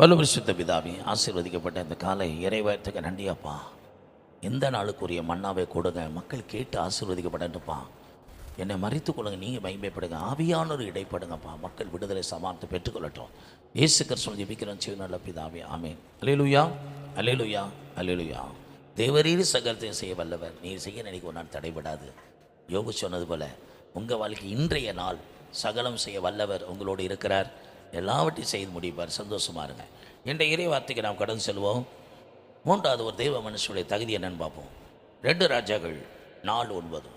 பலபரிசுத்த பிதாவி ஆசீர்வதிக்கப்பட்ட இந்த காலை இறைவாயத்துக்கு நன்றியாப்பா. எந்த நாளுக்குரிய மண்ணாவை கொடுங்க. மக்கள் கேட்டு ஆசீர்வதிக்கப்படட்டுப்பா என்னை மறித்து கொள்ளுங்க நீங்கள் மகிமைப்படுங்க ஆவியானோர் இடைப்படுங்கப்பா. மக்கள் விடுதலை சமாப்தி பெற்றுக்கொள்ளட்டும். இயேசு கிறிஸ்துவ ஜெபிக்கிறோம் சிவநல்ல பிதாவே ஆமேன். அலேலுயா அலேலுயா அலேலுயா தேவரீர் சகலத்தையும் செய்ய வல்லவர். நீர் செய்ய நினைக்க ஒரு நாள் தடைபடாது. யோகு சொன்னது போல உங்கள் வாழ்க்கை இன்றைய நாள் சகலம் செய்ய வல்லவர். உங்களோடு இருக்கிறார். எல்லாவற்றையும் செய்து முடிப்பார். சந்தோஷமா இருங்க. என்ற இறை வார்த்தைக்கு நாம் கடந்து செல்வோம். மூன்றாவது ஒரு தெய்வ மனுஷனுடைய தகுதி என்னன்னு பார்ப்போம். ரெண்டு ராஜாக்கள் நாலு ஒன்பது.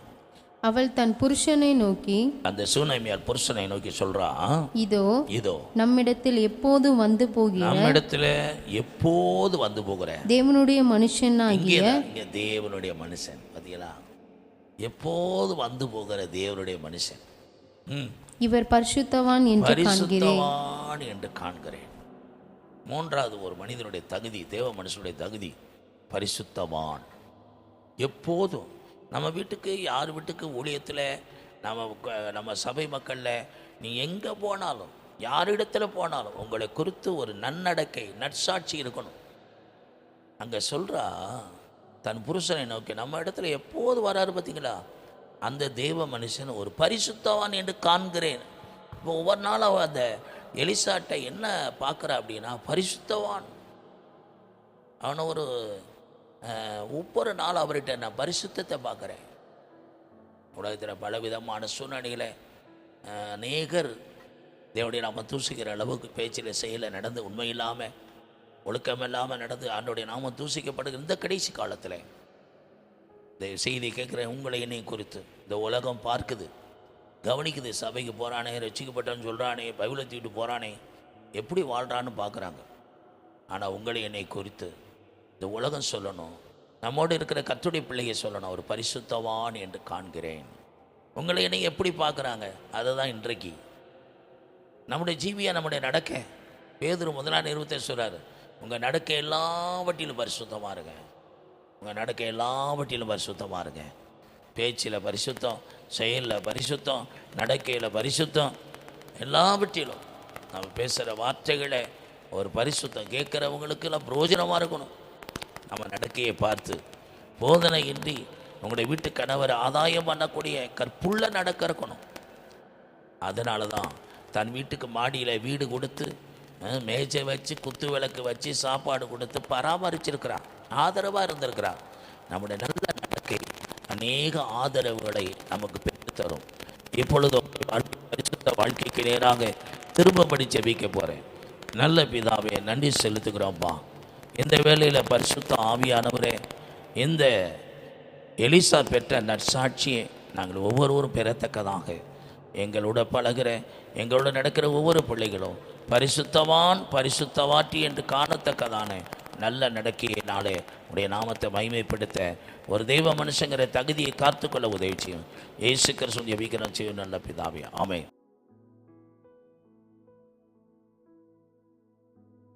அவள் தன் புருஷனை நோக்கி அந்த சூனமியார் புருஷனை நோக்கி சொல்றா இதோ இதோ நம்மிடத்தில் எப்போது வந்து போகிற நம்ம இடத்துல எப்போது வந்து போகிற? தேவனுடைய இங்கே இங்க தேவனுடைய மனுஷன் பார்த்தீங்களா எப்போது வந்து போகிற தேவனுடைய மனுஷன்? ம். இவர் பரிசுத்தவான் என்று காண்கிறேன். பரிசுத்தவான் என்று காண்கிறேன். மூன்றாவது ஒரு மனிதனுடைய தகுதி தேவ மனுஷனுடைய தகுதி பரிசுத்தவான். எப்போதும் நம்ம வீட்டுக்கு யார் வீட்டுக்கு ஊழியத்தில் நம்ம நம்ம சபை மக்களில் நீ எங்கே போனாலும் யாரிடத்துல போனாலும் உங்களை குறித்து ஒரு நன்னடக்கை நற்சாட்சி இருக்கணும். அங்கே சொல்கிறா தன் புருஷனை நோக்கி நம்ம இடத்துல எப்போது வராரு பார்த்தீங்களா அந்த தெய்வ மனுஷன் ஒரு பரிசுத்தவான் என்று காண்கிறேன். இப்போ ஒவ்வொரு நாளும் அந்த எலிசாட்டை என்ன பார்க்குறா அப்படின்னா பரிசுத்தவான். அவனை ஒரு ஒவ்வொரு நாள் அவர்கிட்ட நான் பரிசுத்தத்தை பார்க்குறேன். உலகத்தில் பலவிதமான சூழ்நிலைகளை அநேகர் தேவடைய நாம தூசிக்கிற அளவுக்கு பேச்சில் செயலை நடந்து உண்மை இல்லாமல் ஒழுக்கம் இல்லாமல் நடந்து ஆண்டோடைய நாமம் தூசிக்கப்படுகிற இந்த கடைசி காலத்தில். இந்த செய்தி கேட்குற உங்களை என்னை குறித்து. இந்த உலகம் பார்க்குது. கவனிக்குது. சபைக்கு போகிறானே ரசிக்கப்பட்டான்னு சொல்கிறானே பைபிளை தூக்கிட்டு போகிறானே எப்படி வாழ்கிறான்னு பார்க்குறாங்க. ஆனால் உங்களை என்னை குறித்து இந்த உலகம் சொல்லணும். நம்மோடு இருக்கிற கத்துடைய பிள்ளையை சொல்லணும். ஒரு பரிசுத்தவான் என்று காண்கிறேன். உங்களை என்னை எப்படி பார்க்குறாங்க? அதை தான் இன்றைக்கு. நம்முடைய ஜீவியாக நம்முடைய நடக்க. பேதுரு முதலாம் நிறுவத்தை சொல்கிறார் உங்கள் நடக்க எல்லாவற்றிலும் பரிசுத்தமாக இருங்க. உங்கள் நடக்க எல்லாவற்றிலும் பரிசுத்தமாக இருங்க. பேச்சில் பரிசுத்தம் செயலில் பரிசுத்தம் நடக்கையில் பரிசுத்தம் எல்லாவற்றிலும் நம்ம பேசுகிற வார்த்தைகளை ஒரு பரிசுத்தம் கேட்குறவங்களுக்கெல்லாம் பிரயோஜனமாக இருக்கணும். நம்ம நடக்கையை பார்த்து போதனை இன்றி உங்களுடைய வீட்டு கணவர் ஆதாயம் பண்ணக்கூடிய கற்புள்ள நடக்க இருக்கணும். அதனால தான் தன் வீட்டுக்கு மாடியில் வீடு கொடுத்து மேஜை வச்சு குத்து விளக்கு வச்சு சாப்பாடு கொடுத்து பராமரிச்சிருக்கிறான். ஆதரவாக இருந்திருக்கிறார் நம்முடைய நல்ல நடக்கை அநேக ஆதரவுகளை நமக்கு பெற்றுத்தரும். இப்பொழுது பரிசுத்த வாழ்க்கைக்கு நேராக திரும்பபடி ஜெபிக்க போகிறேன் நல்ல பிதாவே நன்றி செலுத்துகிறோம்ப்பா இந்த வேளையில் பரிசுத்த ஆவியானவரே இந்த எலிசா பெற்ற நற்சாட்சியை நாங்கள் ஒவ்வொருவரும் பெறத்தக்கதாக எங்களோட பழகிற எங்களோட நடக்கிற ஒவ்வொரு பிள்ளைகளும் பரிசுத்தவான் பரிசுத்தவாட்டி என்று காணத்தக்கதான. நல்ல நடக்கையினாலே உடைய நாமத்தை மகிமைப்படுத்த ஒரு தெய்வ மனுஷங்கிற தகுதியை காத்துக்கொள்ள உதவி செய்யும். ஏசு கிறிஸ்துவின் ஜெபிக்கிறோம். செய்யும் நல்ல பிதாவே. ஆமென்.